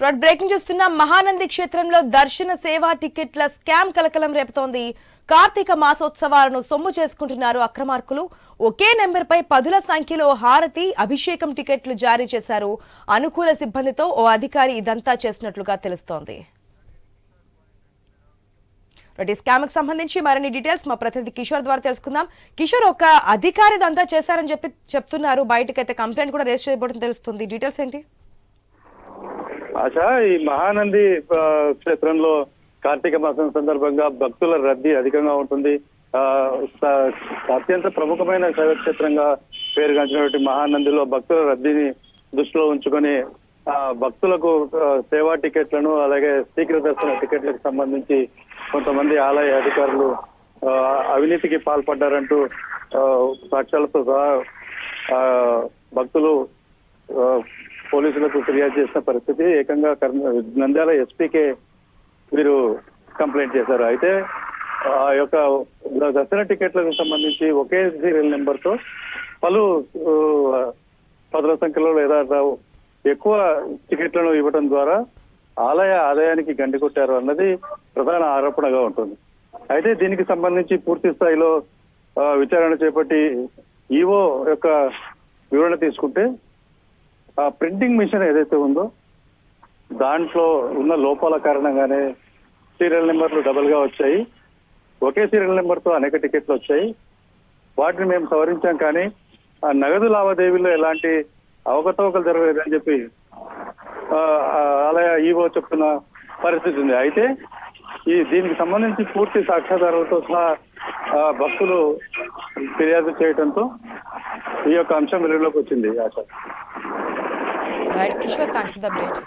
Road breaking చూస్తున్న మహానంది క్షేత్రంలో దర్శన సేవా టికెట్ల స్కామ్ కలకలం రేపుతోంది. కార్తీక మాసోత్సవాలను సొమ్ము చేసుకుంటున్నారు అక్రమార్కులు. ఒకే నెంబర్పై పదుల సంఖ్యలో హారతి అభిషేకం టికెట్లు జారీ చేశారు. అనుకూల సిబ్బందితో ఓ అధికారి ఇదంతా చేసినట్లుగా తెలుస్తోంది. ఈ స్కామ్కి సంబంధించి మరిన్ని డీటెయిల్స్ మా ప్రతినిధి కిషోర్ ద్వారా తెలుసుకుందాం. కిషోర్ ఒక అధికారి ఇదంతా చేశారని చెప్పి చెప్తున్నారు. బయటకైతే కంప్లైంట్ కూడా రేజ్ చేయబోతుంది తెలుస్తుంది. డీటెయిల్స్ ఏంటి? ఆశ ఈ మహానంది క్షేత్రంలో కార్తీక మాసం సందర్భంగా భక్తుల రద్దీ అధికంగా ఉంటుంది. ఆ, అత్యంత ప్రముఖమైన శైవ క్షేత్రంగా పేరుగాంచినటువంటి మహానందిలో భక్తుల రద్దీని దృష్టిలో ఉంచుకొని ఆ, భక్తులకు సేవా టికెట్లను అలాగే శీఘ్ర దర్శన టికెట్లకు సంబంధించి కొంతమంది ఆలయ అధికారులు ఆ, అవినీతికి పాల్పడ్డారంటూ సాక్ష్యాలతో సహా ఆ, భక్తులు పోలీసులకు ఫిర్యాదు చేసిన పరిస్థితి ఏకంగా నంద్యాల ఎస్పీకే వీరు కంప్లైంట్ చేశారు. అయితే ఆ యొక్క దర్శన టికెట్లకు సంబంధించి ఒకే సీరియల్ నెంబర్తో పలు ఆ, పదుల సంఖ్యలో లేదా ఎక్కువ టికెట్లను ఇవ్వడం ద్వారా ఆలయ ఆదాయానికి గండి కొట్టారు అన్నది ప్రధాన ఆరోపణగా ఉంటుంది. అయితే దీనికి సంబంధించి పూర్తి స్థాయిలో విచారణ చేపట్టి ఈవో యొక్క వివరణ తీసుకుంటే ప్రింటింగ్ మిషన్ ఏదైతే ఉందో దాంట్లో ఉన్న లోపాల కారణంగానే సీరియల్ నెంబర్లు డబుల్గా వచ్చాయి. ఒకే సీరియల్ నెంబర్తో అనేక టికెట్లు వచ్చాయి. వాటిని మేము సవరించాం కానీ ఆ నగదు లావాదేవీలో ఎలాంటి అవకతవకలు జరగలేదని చెప్పి ఆ, ఆలయ ఈవో చెప్తున్న పరిస్థితి ఉంది. అయితే ఈ దీనికి సంబంధించి పూర్తి సాక్ష్యాధారాలతో సహా ఆ, భక్తులు ఫిర్యాదు చేయడంతో ఈ యొక్క అంశం వెలుగులోకి వచ్చింది ఆశ right? Kishore, thanks for the update.